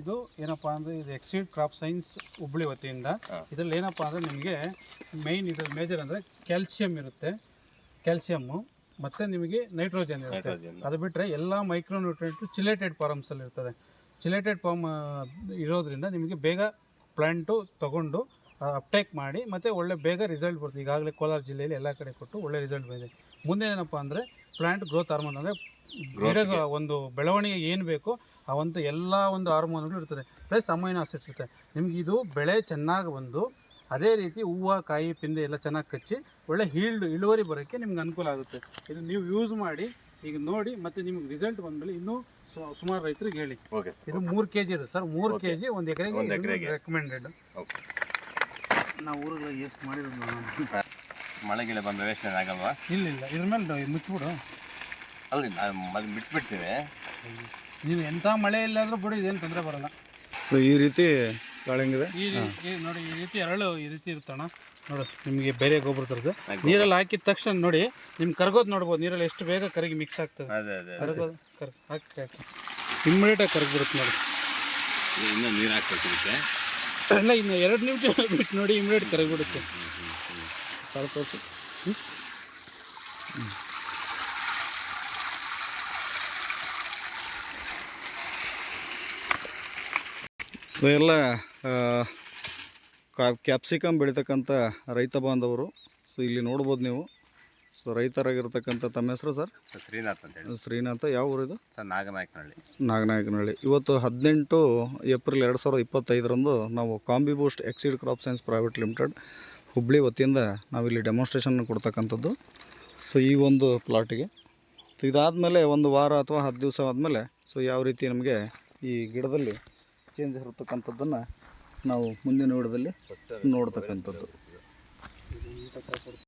ಇದು ಏನಪ್ಪ ಅಂದ್ರೆ ಇದು ಎಕ್ಸಿಡ್ ಕ್ರಾಪ್ ಸೈನ್ಸ್ ಹುಬ್ಳಿ ವತಿಯಿಂದ. ಇದರಲ್ಲಿ ಏನಪ್ಪಾ ಅಂದ್ರೆ ನಿಮಗೆ ಮೇಯ್ನ್ ಇದ್ರ ಮೇಜರ್ ಅಂದ್ರೆ ಕ್ಯಾಲ್ಸಿಯಂ ಇರುತ್ತೆ. ಕ್ಯಾಲ್ಸಿಯಮ್ಮು ಮತ್ತೆ ನಿಮಗೆ ನೈಟ್ರೋಜನ್ ಇರುತ್ತೆ. ಅದು ಬಿಟ್ಟರೆ ಎಲ್ಲ ಮೈಕ್ರೋನ್ಯೂಟ್ರೆಂಟು ಚಿಲೇಟೆಡ್ ಫಾರ್ಮ್ಸಲ್ಲಿ ಇರ್ತದೆ. ಚಿಲೇಟೆಡ್ ಫಾರ್ಮ್ ಇರೋದ್ರಿಂದ ನಿಮಗೆ ಬೇಗ ಪ್ಲ್ಯಾಂಟು ತಗೊಂಡು ಅಪ್ಟೇಕ್ ಮಾಡಿ ಮತ್ತು ಒಳ್ಳೆ ಬೇಗ ರಿಸಲ್ಟ್ ಬರುತ್ತೆ. ಈಗಾಗಲೇ ಕೋಲಾರ ಜಿಲ್ಲೆಯಲ್ಲಿ ಎಲ್ಲ ಕಡೆ ಕೊಟ್ಟು ಒಳ್ಳೆ ರಿಸಲ್ಟ್ ಬಂದಿದೆ. ಮುಂದೆ ಏನಪ್ಪ ಅಂದರೆ ಪ್ಲಾಂಟ್ ಗ್ರೋತ್ ಹಾರ್ಮೋನ್ ಅಂದರೆ ಗಿಡದ ಒಂದು ಬೆಳವಣಿಗೆ ಏನು ಬೇಕೋ ಆ ಒಂದು ಎಲ್ಲ ಒಂದು ಹಾರ್ಮೋನ್ಗಳು ಇರ್ತದೆ. ಪ್ಲಸ್ ಅಮೈನೋ ಆಸಿಡ್ಸ್ ಇರುತ್ತೆ. ನಿಮ್ಗೆ ಇದು ಬೆಳೆ ಚೆನ್ನಾಗಿ ಬಂದು ಅದೇ ರೀತಿ ಹೂವು ಕಾಯಿ ಪಿಂದೆ ಎಲ್ಲ ಚೆನ್ನಾಗಿ ಕಚ್ಚಿ ಒಳ್ಳೆ ಹೀಲ್ಡ್ ಇಳುವರಿ ಬರೋಕ್ಕೆ ನಿಮ್ಗೆ ಅನುಕೂಲ ಆಗುತ್ತೆ. ಇದು ನೀವು ಯೂಸ್ ಮಾಡಿ ಈಗ ನೋಡಿ ಮತ್ತು ನಿಮ್ಗೆ ರಿಸಲ್ಟ್ ಬಂದಮೇಲೆ ಇನ್ನೂ ಸು- ಸುಮಾರು ರೈತರಿಗೆ ಹೇಳಿ. ಓಕೆ ಸರ್ ಇದು ಮೂರು ಕೆ ಜಿ ಇದೆ ಸರ್ ಮೂರು ಕೆ ಜಿ ಒಂದು ಒಂದ್ ಎಕರೆಗೆ. ರೆಕಮೆಂಡೆಡ್ ಓಕೆ ನಾವು ಊರುಗಳಿಗೆ ಎಷ್ಟು ಮಾಡಿರೋದು ನಾನು ಮಳೆ ಗಿಳೆ ಬಂದ ವೇಸ್ಟ್ ಆಗಲ್ವಾ? ಇಲ್ಲ ಇಲ್ಲ. ಇದ್ರ ಮೇಲೆ ಮುಚ್ಚಿಬಿಡು. ಅಲ್ಲಿ ನಾನು ಅದು ಬಿಟ್ಬಿಡ್ತೀವಿ. ನೀವು ಎಂಥ ಮಳೆ ಇಲ್ಲಾದರೂ ಬಿಡು ಇದೇನು ತೊಂದರೆ ಬರಲ್ಲ. ಸೊ ಈ ರೀತಿ ಕಾಳಂಗಿದೆ ಈ ರೀತಿ ನೋಡಿ ಈ ರೀತಿ ಎರಳು ಈ ರೀತಿ ಇರ್ತಣ ನೋಡು ನಿಮಗೆ ಬೇರೆ ಗೊಬ್ಬರ ತರದು. ನೀರಲ್ಲಿ ಹಾಕಿದ ತಕ್ಷಣ ನೋಡಿ ನಿಮ್ಗೆ ಕರ್ಗೋದು ನೋಡ್ಬೋದು. ನೀರಲ್ಲಿ ಎಷ್ಟು ಬೇಗ ಕರಗಿ ಮಿಕ್ಸ್ ಆಗ್ತದೆ. ಅದೇ ಅದೇ ಕರಗೋದು ಕರ್ ಹಾಕಿ ಹಾಕಿ. ಇಮ್ಮಿಡಿಯೇಟಾಗಿ ಕರಗಿಬಿಡುತ್ತೆ ನೋಡಿ. ಇನ್ನೂ ನೀರು ಹಾಕ್ಬೇಕು ಇದಕ್ಕೆ ಅಲ್ಲ ಇನ್ನು ಎರಡು ನಿಮಿಷ ಬಿಟ್ಟು ನೋಡಿ ಇಮ್ಮಿಡಿಯೇಟ್ ಕರಗಿಬಿಡುತ್ತೆ. ಸಾಕು ಹ್ಞೂ? ಸೊ ಎಲ್ಲ ಕ್ಯಾಪ್ಸಿಕಮ್ ಬೆಳೀತಕ್ಕಂಥ ರೈತ ಬಾಂಧವರು. ಸೊ ಇಲ್ಲಿ ನೋಡ್ಬೋದು ನೀವು. ಸೊ ರೈತರಾಗಿರ್ತಕ್ಕಂಥ ತಮ್ಮ ಹೆಸರು ಸರ್? ಸರ್ ಶ್ರೀನಾಥ್ ಅಂತ ಹೇಳಿ. ಶ್ರೀನಾಥ ಯಾವ ಊರಿದು ಸರ್ ನಾಗನಾಯಕನಹಳ್ಳಿ. ನಾಗನಾಯಕನಹಳ್ಳಿ. ಇವತ್ತು ಹದಿನೆಂಟು ಏಪ್ರಿಲ್ ಎರಡು ಸಾವಿರದ ಇಪ್ಪತ್ತೈದರಂದು ನಾವು combi boost exceed crop science private limited Hubli ವತಿಯಿಂದ ನಾವಿಲ್ಲಿ ಡೆಮಾನ್ಸ್ಟ್ರೇಷನ್ ಕೊಡ್ತಕ್ಕಂಥದ್ದು. ಸೊ ಈ ಒಂದು ಪ್ಲಾಟಿಗೆ ಸೊ ಇದಾದಮೇಲೆ ಒಂದು ವಾರ ಅಥವಾ ಹತ್ತು ದಿವಸ ಆದಮೇಲೆ ಸೊ ಯಾವ ರೀತಿ ನಮಗೆ ಈ ಗಿಡದಲ್ಲಿ ಚೇಂಜ್ ಇರತಕ್ಕಂಥದ್ದನ್ನು ನಾವು ಮುಂದಿನ ವಿಡದಲ್ಲಿ ನೋಡ್ತಕ್ಕಂಥದ್ದು.